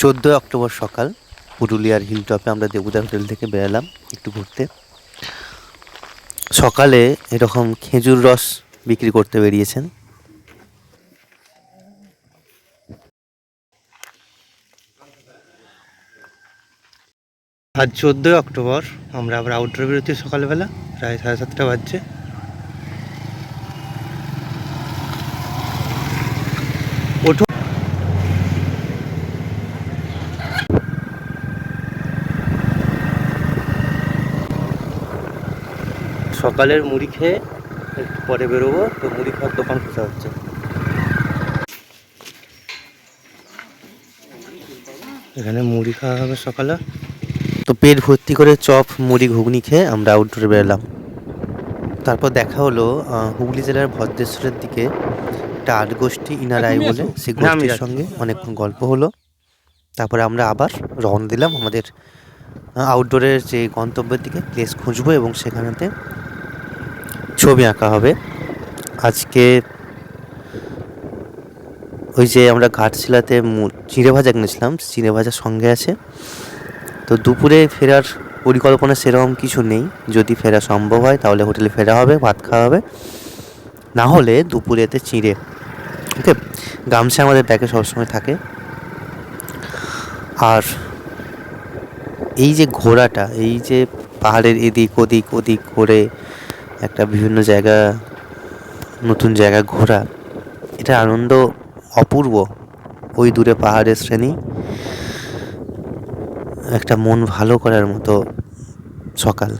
চোদ্দোই অক্টোবর সকাল, পুরুলিয়ার হিল টপে আমরা দেবুদার হোটেল থেকে বেরালাম একটু ঘুরতে। সকালে এরকম খেজুর রস বিক্রি করতে বেরিয়েছেন। আজ চোদ্দোই অক্টোবর, আমরা আবার আউটডোর বেরোচ্ছি সকালবেলা, প্রায় সাড়ে সাতটা বাজছে। সকালের মুড়ি খেয়ে একটু পরে বেরোবো তো মুড়ি খাওয়ার দোকান খোঁজা হচ্ছে। এখানে মুড়ি খাওয়া হবে সকালে। তো পেট ভর্তি করে চপ মুড়ি ঘুগনি খেয়ে আমরা আউটডোরে বেরোলাম। তারপর দেখা হলো হুগলি জেলার ভদ্রেশ্বরের দিকে একটা আট গোষ্ঠী ইনারাই বলে সেই গোষ্ঠীর সঙ্গে অনেকক্ষণ গল্প হলো। তারপরে আমরা আবার রওনা দিলাম আমাদের আউটডোরের যে গন্তব্যের দিকে প্লেস খুঁজবো এবং সেখানেতে ছবি আঁকা হবে। আজকে ওই যে আমরা ঘাটশিলাতে চিঁড়ে ভাজা কিনেছিলাম চিঁড়ে ভাজা সঙ্গে আছে। তো দুপুরে ফেরার পরিকল্পনা সেরকম কিছু নেই। যদি ফেরা সম্ভব হয়, তাহলে হোটেলে ফেরা হবে, ভাত খাওয়া হবে। না হলে দুপুরেতে চিঁড়ে। ওকে গামছা আমাদের ব্যাগে সবসময় থাকে। আর এই যে ঘোরাটা এই যে পাহাড়ের এদিক ওদিক ওদিক ঘুরে একটা বিভিন্ন জায়গা, নতুন জায়গা ঘোরা, এটা আনন্দ অপূর্ব। ওই দূরে পাহাড়ের শ্রেণি। একটা মন ভালো করার মতো সকাল।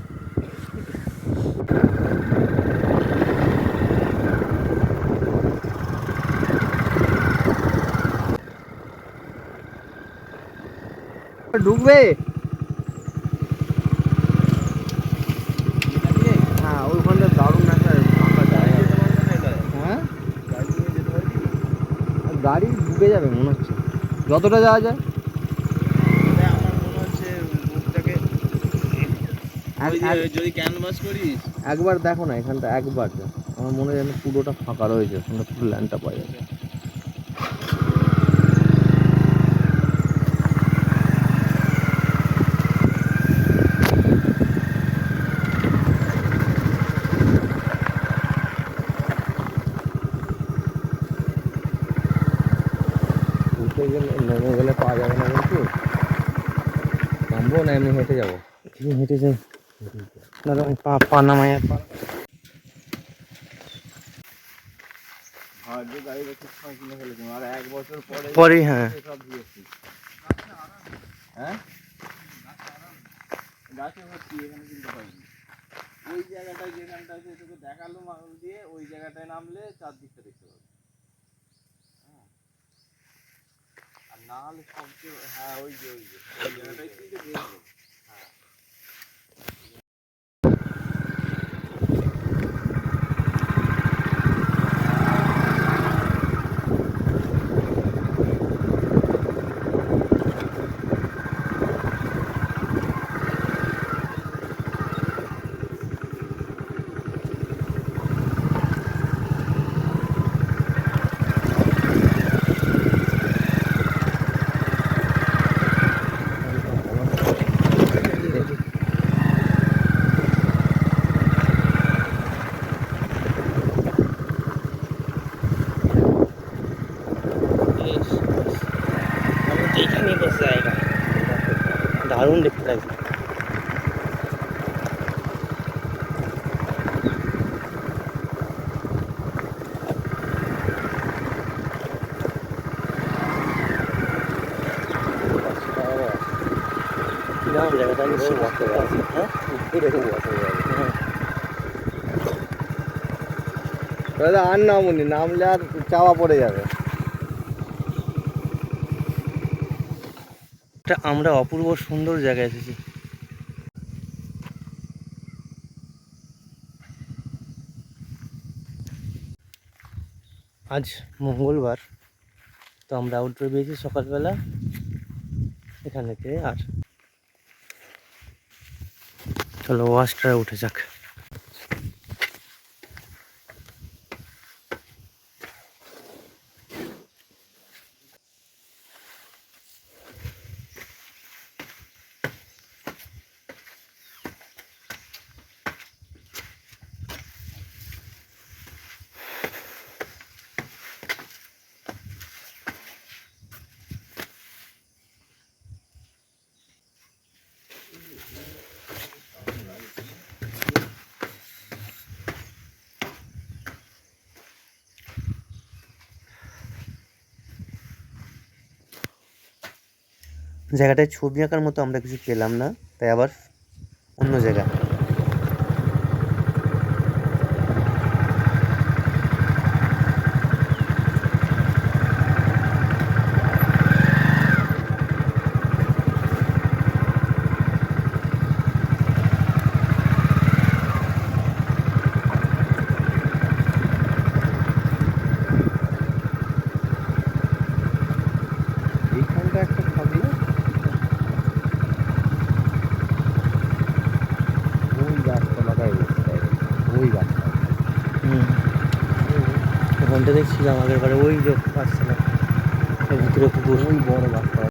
ঢুকবে হ্যাঁ ওইখানটা দারুণ একটা ফাঁকা জায়গা হ্যাঁ গাড়ি ঢুকে যাবে মনে হচ্ছে। যতটা যাওয়া যায়। যদি ক্যানভাস করিস। একবার দেখো না এখানটা একবার আমার মনে হয় যেন পুরোটা ফাঁকা রয়েছে ওখানটা পুরো ল্যান্ডটা পাওয়া যাবে উঠে গেলে নেমে গেলে পাওয়া যাবে না কিন্তু এমনি হেঁটে যাব। হেঁটে যাই। দাদা আমি পা পা নামাই পা। পরে হ্যাঁ। হ্যাঁ? গাছে ভর্তি এখানে কিন্তু হয়নি ওই জায়গাটায় যেখানটা আছে তোকে দেখাল মানুষ দিয়ে ওই জায়গাটায় নামলে চারদিকটা দেখতে পাবে। আর না সবচেয়ে হ্যাঁ ওই যে ওই যে ওই জায়গাটাই কিন্তু দেখব হ্যাঁ এইখানে বসে জায়গা দারুণ দেখতে লাগছে যাবে দাদা, আর নামুনি নামলে আর চাওয়া পড়ে যাবে। আমরা অপূর্ব সুন্দর জায়গায় এসেছি। আজ মঙ্গলবার, তো আমরা আউটডোর বেরিয়েছি সকালবেলা। এখানেতে আর চলো ওয়াশটা উঠে যাক। জায়গাটায় ছবি আঁকার মতো আমরা কিছু পেলাম না তাই আবার অন্য জায়গা এইখানটা একটা থাকলে ওই গাছতলাটায় বসতে হবে ওই গাছটা হুম ওখানটা দেখছিলাম আগের বারে ওই যে পাঁচতলা ওর ভিতরে পুকুর ওই বড় গাছটা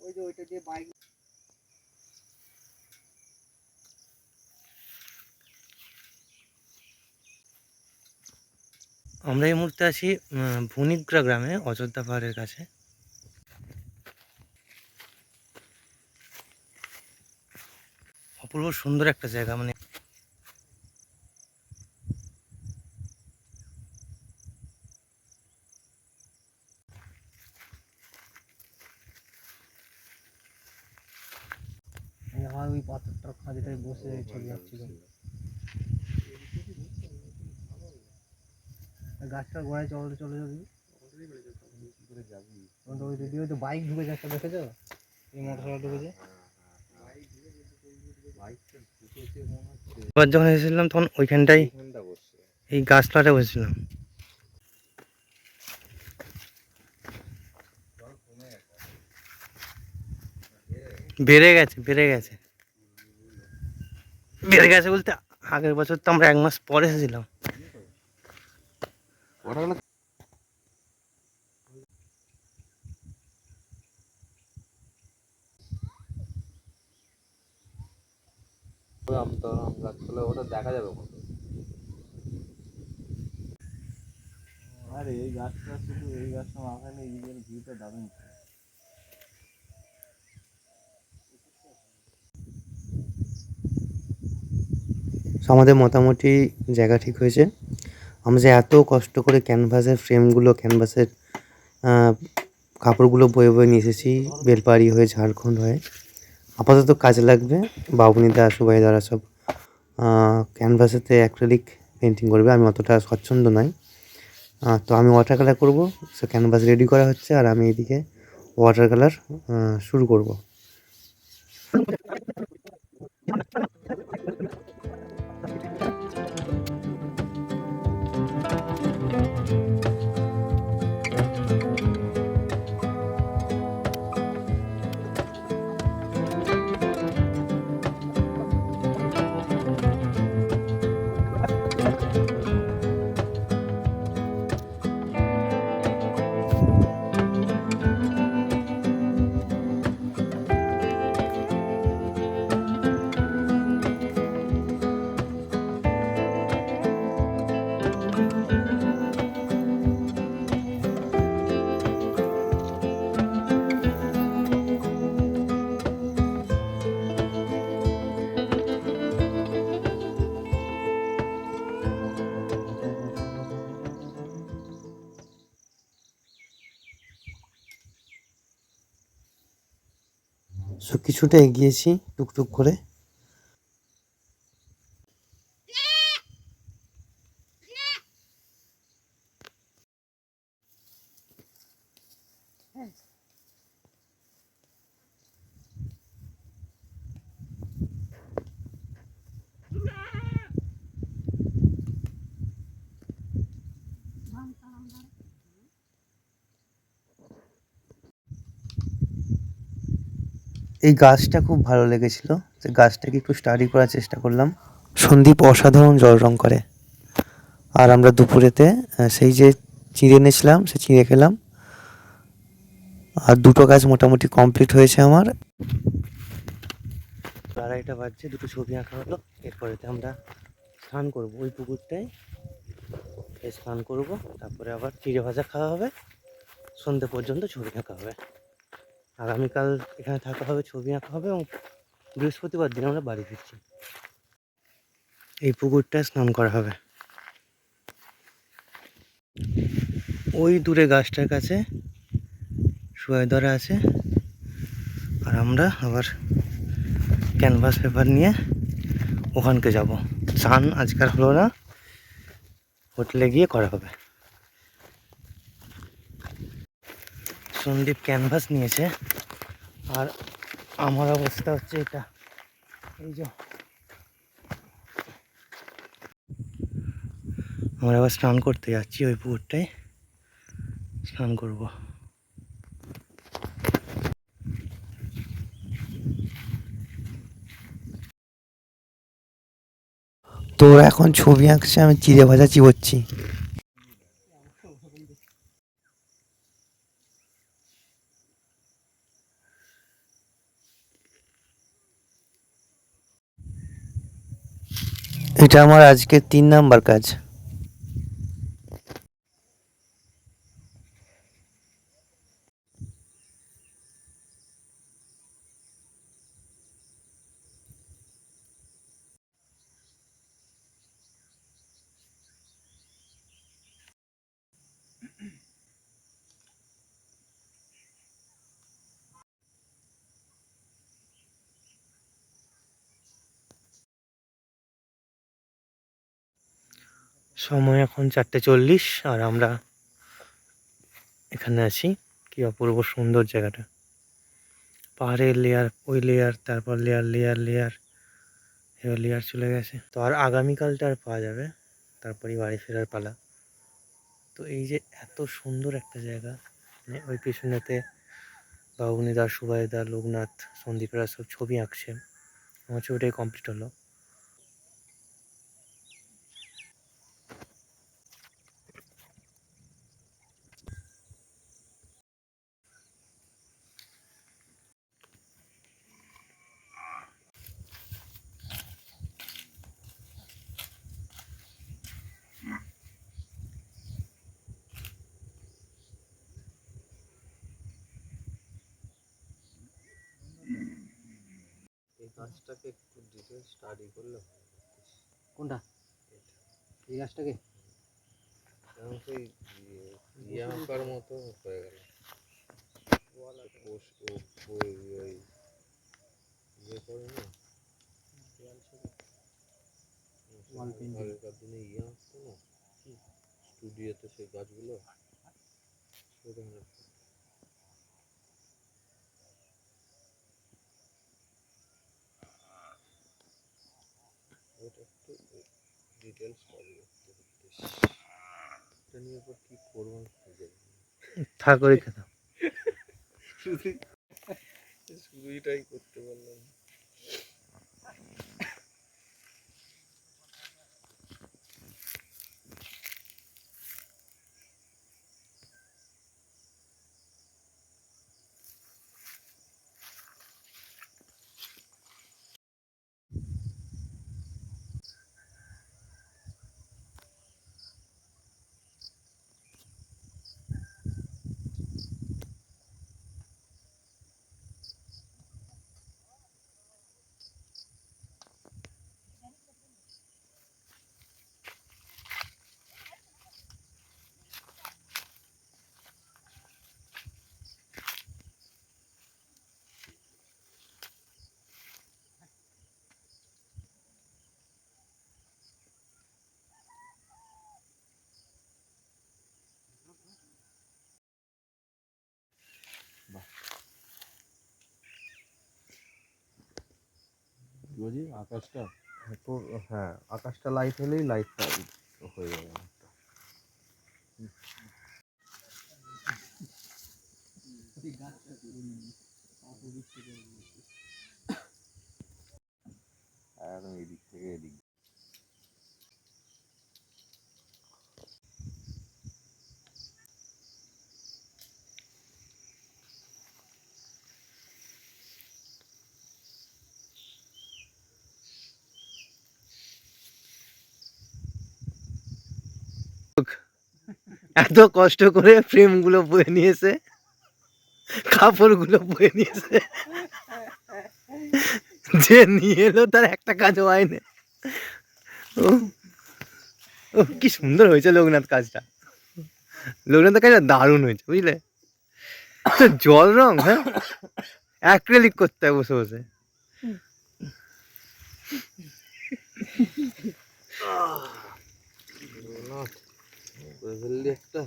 ওই যে ওইটা দিয়ে বাইক আমরা এই মুহূর্তে আছি ভুনিগ্রা গ্রামে, অযোধ্যা পাহাড়ের কাছে। অপূর্ব সুন্দর একটা জায়গা মানে আমার ওই পাথরটা খাঁজটায় বসে ছবি আঁকছিল গাছটার গোড়ায় চলে চলে যাবি। ওই তো বাইক ঢুকে যাচ্ছে, দেখেছ? এই মোটর সাইকেল ঢুকেছে। এবার যখন এসেছিলাম, তখন ওইখানটাই এই গাছতলাটা বসেছিলাম। বেড়ে গেছে বেড়ে গেছে। বেড়ে গেছে বলতে আগের বছর তো আমরা এক মাস পরে এসেছিলাম। ওটা হলো আমতলা আম গাছতলা ওটা দেখা যাবে কত আরে এই গাছটা শুধু এই গাছটা ভিউটা দারুণ আমাদের মোটামুটি জায়গা ঠিক হয়েছে। আমরা যে এত কষ্ট করে ক্যানভাসের ফ্রেমগুলো ক্যানভাসের কাপড়গুলো বয়ে বয়ে নিয়ে এসেছি বেলপাহাড়ি হয়ে ঝাড়খণ্ড হয়ে। আপাতত কাজে লাগবে। বাবুনিদা সুবাই দ্বারা সব ক্যানভাসেতে অ্যাক্রেলিক পেন্টিং করবে। আমি অতটা স্বচ্ছন্দ আহ, তো আমি ওয়াটার কালার করব। সে ক্যানভাস রেডি করা হচ্ছে। আর আমি এদিকে ওয়াটার কালার শুরু করব। কিছুটা এগিয়েছি টুকটুক করে। এই গাছটা খুব ভালো লেগেছিল। যে গাছটাকে একটু স্টাডি করার চেষ্টা করলাম। সন্দীপ অসাধারণ জল রং করে। আর আমরা দুপুরেতে সেই যে চিঁড়ে এনেছিলাম সে চিঁড়ে খেলাম। আর দুটো কাজ মোটামুটি কমপ্লিট হয়েছে আমার। আড়াইটা বাজছে দুটো ছবি আঁকা হলো। এরপরেতে আমরা স্নান করব। ওই পুকুরটায় স্নান করব। তারপরে আবার চিড়ে ভাজা খাওয়া হবে। সন্ধে পর্যন্ত ছবি আঁকা হবে। আগামীকাল এখানে থাকা হবে, ছবি আঁকা হবে এবং বৃহস্পতিবার দিন আমরা বাড়ি ফিরছি। এই পুকুরটায় স্নান করা হবে। ওই দূরে গাছটার কাছে শুয়াই ধরা আছে। আর আমরা আবার ক্যানভাস পেপার নিয়ে ওখানকে যাব। স্নান আজকাল হলো না, হোটেলে গিয়ে করা হবে। সন্দীপ ক্যানভাস নিয়েছে। আর আমার অবস্থা হচ্ছে এটা। এই যে। আমরা আবার স্নান করতে যাচ্ছি ওই পুকুরটায়। স্নান করব। তো এখন ছবি আঁকছে, আমি চিড়ে ভাজা চিবোচ্ছি। এটা আমার আজকে তিন নাম্বার কাজ। সময় এখন চারটে চল্লিশ, আর আমরা এখানে আছি, কি অপূর্ব সুন্দর জায়গাটা। পাহাড়ের লেয়ার ওই লেয়ার তারপর লেয়ার লেয়ার লেয়ার এবার লেয়ার চলে গেছে। তো আর আগামীকালটা আর পাওয়া যাবে, তারপরই বাড়ি ফেরার পালা। তো এই যে এত সুন্দর একটা জায়গা মানে ওই পেছনেতে বাবুনিদা, সুবাইদা, লোকনাথ, সন্দীপরা সব ছবি আঁকছে। আমার ছবিটাই কমপ্লিট হলো। গাছটাকে একটু ডিটেল স্টাডি করলে কোনটা? এই গাছটাকে? সেই ইয়ে আঁকার মতো হয়ে গেল। ইয়ে করে না? আগেকার দিনে ইয়ে আঁকতো না? স্টুডিওতে সেই গাছগুলো। সেরকম একটা। ওটা একটু ডিটেলস এটা নিয়ে এবার কি করব আমি খুঁজে থাক করে খেতাম। শুধু শুধু এটাই করতে পারলাম না। বুঝি আকাশটা তো হ্যাঁ আকাশটা লাইট হলেই লাইটটা হয়ে যাবে। একদম এদিক থেকে এদিক এত কষ্ট করে ফ্রেমগুলো বয়ে নিয়েছে, কাপড়গুলো বয়ে নিয়েছে। যে নিয়ে এলো তার একটা কাজও হয়নি। ও ও, কি সুন্দর হয়েছে লোকনাথ কাজটা। লোকনাথের কাজটা দারুণ হয়েছে, বুঝলে? জল রং হ্যাঁ? অ্যাক্রেলিক করতে হয় বসে বসে। করে একটা।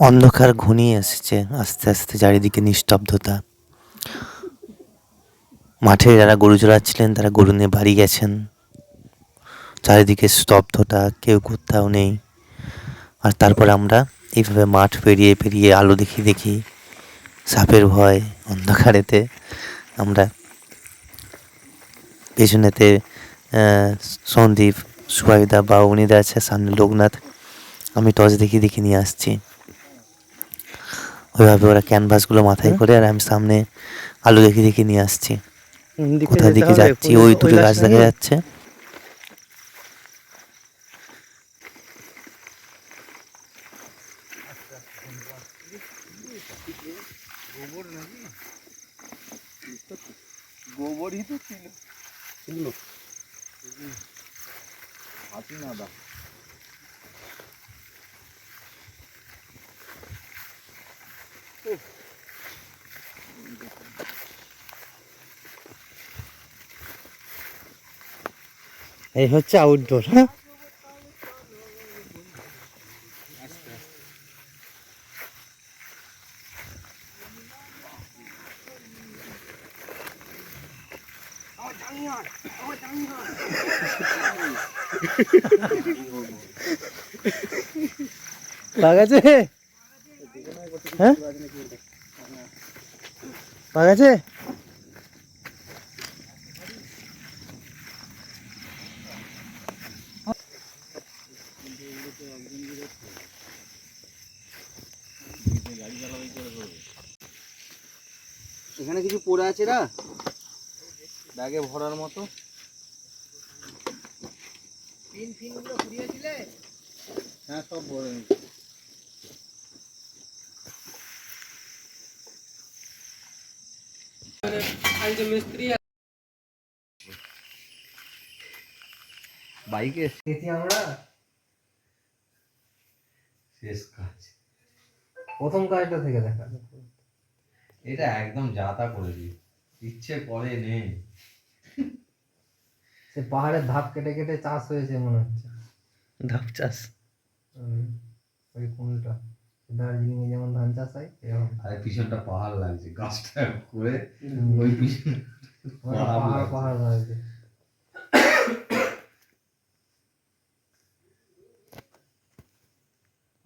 অন্ধকার ঘনিয়ে এসেছে, আস্তে আস্তে চারিদিকে নিস্তব্ধতা। মাঠে যারা গরু চড়াচ্ছিলেন, তারা গরু নিয়ে বাড়ি গেছেন। চারিদিকে স্তব্ধতা, কেউ কোথাও নেই। আর তারপর আমরা এইভাবে মাঠ পেরিয়ে পেরিয়ে আলো দেখি দেখি সাপের ভয় অন্ধকারেতে আমরা পেছনেতে আহ, সন্দীপ সুবাইদা বা উনিদা আছে সামনে লোকনাথ। আমি টর্চ দেখি দেখি নিয়ে আসছি। ওইভাবে ওরা ক্যানভাসগুলো মাথায় করে আর আমি সামনে আলু দেখি দেখি নিয়ে আসছি। কোথা দিকে যাচ্ছি? ওই দুটো গাছ দেখা যাচ্ছে। গোবরই তো ছিল। ছিল হাতি না দা। এই হচ্ছে আউটডোর হ্যাঁ? হ্যাঁ? এখানে কিছু পড়ে আছে না? ব্যাগে ভরার মতো? পিন ঘুরিয়েছিলে হ্যাঁ সব ভরে বাইকে এসেছি। আমরা। শেষ কাজ। প্রথম কাজটা থেকে দেখা। এটা একদম যাতা করেছি ইচ্ছে করে নেই। সে পাহাড়ের ধাপ কেটে কেটে চাষ হয়েছে মনে হচ্ছে। ধাপ চাষ? ওই কোনটা দার্জিলিং এ যেমন ধান চাষ হয় আর পিছনটা পাহাড় লাগছে গাছটা করে ওই পিছন মানে পাহাড় পাহাড় লাগছে।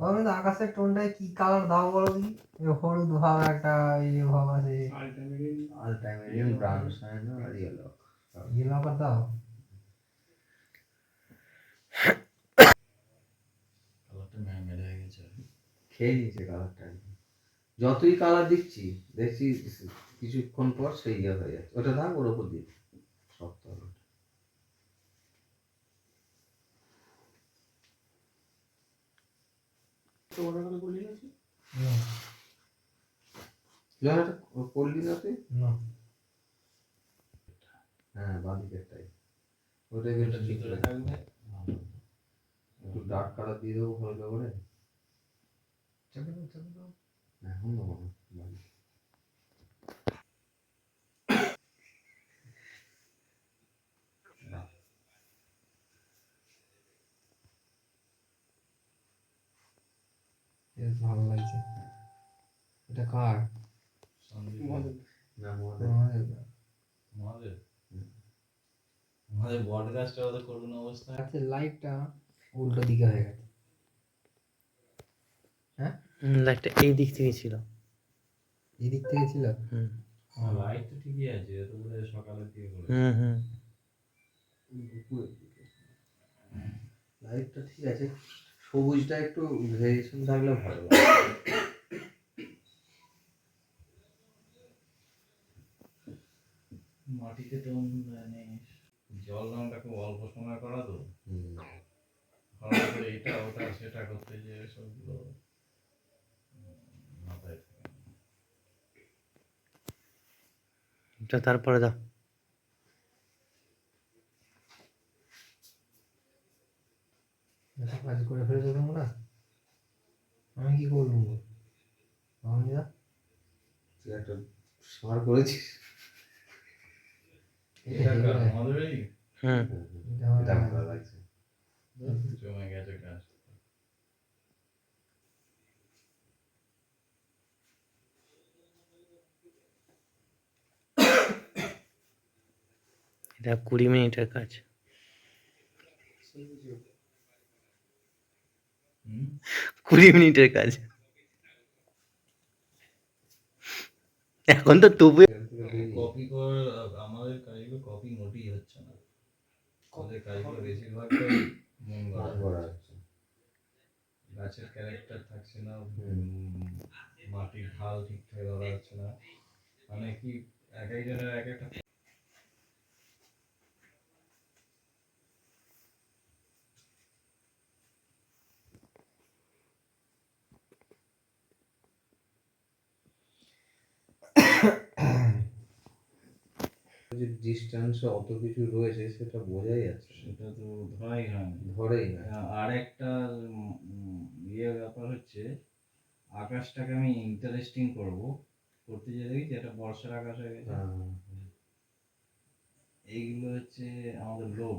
আমি তো আকাশের টোনটায় কি কালার দাও বলো দেখি। হলুদ ভাব একটা ইয়ে ভাব আছে। আলটাইমেরিয়ান ব্রাউন সাইন আর ইয়েলো ইয়েলো আবার দাও। খেয়ে নিয়েছে কালারটা যতই কালার দিচ্ছি দেখছি কিছুক্ষণ পর সেই ইয়ে হয়ে যাচ্ছে। ওটা থাক ওর ওপর দিয়ে শক্ত হবে। করলি না। তুই হ্যাঁ বাঁদিকেরটাই ওটাই একটু ডার্ক কালার দিয়ে দেবো হালকা করে। দাও। এখন দেবো না বাঁদিকে। বেশ ভালো লাগছে এটা কার আমাদের বট গাছটা তো করুন অবস্থা গাছের লাইটটা উল্টো দিকে হয়ে গেছে লাইটটা এই দিক থেকে ছিল। এই দিক থেকে ছিল? সকালের সবুজটা একটু ভেরিয়েশন থাকলে ভালো মাটিতে তো মানে, জল রংটা খুব অল্প সময় করা তো। এটা ওটা সেটা করতে যে সবগুলো এটা তারপরে দাও কাজ করে ফেলেছো তোমরা? আমি কি করব? আমি দা তুই একটা সার করেছিস। এটা কার? আমাদেরই হুম এটা ভালো লাগছে জমে গেছে কাজ এটা কুড়ি মিনিটের কাজ। কুড়ি মিনিটের কাজ। এখন তো তবু কপি আমাদের কাজগুলো কপি মোটেই হচ্ছে না। আমাদের কাজগুলো বেশিরভাগটাই মন গড়া হচ্ছে। গাছের ক্যারেক্টার থাকছে না মাটির ঢাল ঠিকঠাক ধরা যাচ্ছে না। মানে কি, এক একজনের এক একটা যে ডিস্টেন্সে অত কিছু রয়েছে সেটা বোঝাই যাচ্ছে না। সেটা তো ধরাই হয় না। ধরেই না। আর একটা ইয়ে ব্যাপার হচ্ছে আকাশটাকে আমি ইন্টারেস্টিং করব। করতে যে দেখি যে এটা বর্ষার আকাশ হয়ে গেছে। হ্যাঁ, এইগুলো হচ্ছে আমাদের লোভ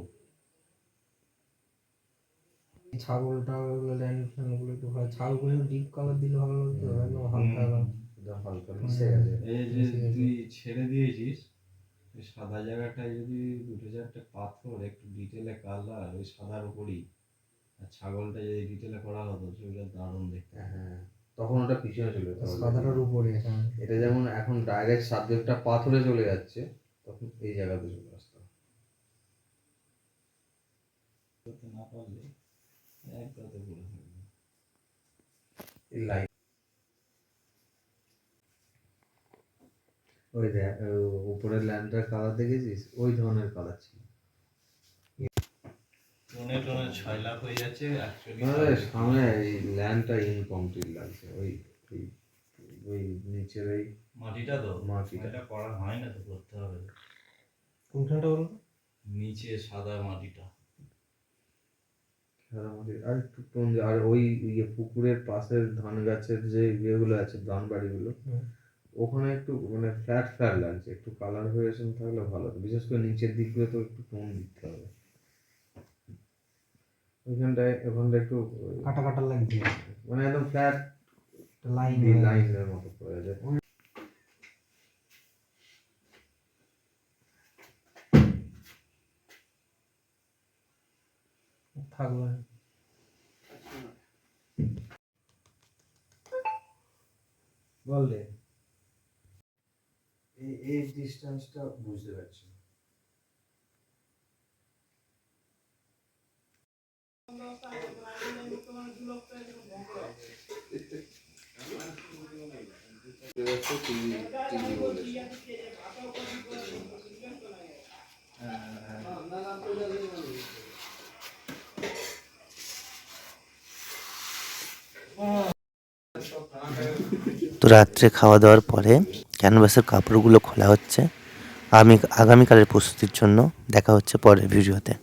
ছাগল টাগল ল্যান্ড ফ্যানগুলো একটু ভালো। ছাগলগুলো ডিপ কালার দিলে ভালো লাগতো হালকা হালকা মিশে গেছে এই যে তুই ছেড়ে দিয়েছিস সাদা জায়গাটায় যদি দুটো চারটে পাথর একটু ডিটেলে কালার ওই সাদার উপরই। আর ছাগলটা যদি ডিটেলে করা হতো সেগুলো দারুণ দেখতে। হ্যাঁ তখন ওটা পিছনে চলে যেত। সাদাটার উপরে হ্যাঁ এটা যেমন এখন ডাইরেক্ট সাবজেক্টটা পাথরে চলে যাচ্ছে তখন এই জায়গাতে চলে আসতো করতে না পারলে এক কথা বলে থাকবে এই লাইন ওই দেখ ও- উপরের ল্যান্ডটার কালার দেখেছিস? ওই ধরনের কালার ছিল। টোনে টোনে ছয় লাখ হয়ে যাচ্ছে অ্যাকচুয়ালি সামনে এই ল্যান্ডটা ইনকমপ্লিট লাগছে ওই ওই ওই নিচের ওই মাটিটা তো? মাটিটা। করা হয় না তো করতে হবে। কোনখানটা বলো? নিচে সাদা মাটিটা। সাদা মাটি আর একটু আর ওই ইয়ে পুকুরের পাশের ধান গাছের যে ইয়েগুলো আছে ধান বাড়িগুলো। ওখানে একটু মানে ফ্ল্যাট ফ্ল্যাট লাগছে একটু কালার ভেরিয়েশন থাকলে ভালো হতো। বিশেষ করে নিচের দিকগুলো তো একটু টোন দিতে হবে। ওইখানটায় ওখানটা একটু কাটা কাটা লাগছে মানে একদম ফ্ল্যাট লাইন লাইনের মতো করে যায় থাকবে বললে এই এই ডিস্টেন্সটা বুঝতে পারছি। তো রাত্রে খাওয়া দাওয়ার পরে ক্যানভাসের কাপড়গুলো খোলা হচ্ছে। আমি আগামীকালের প্রস্তুতির জন্য দেখা হচ্ছে পরের ভিডিওতে।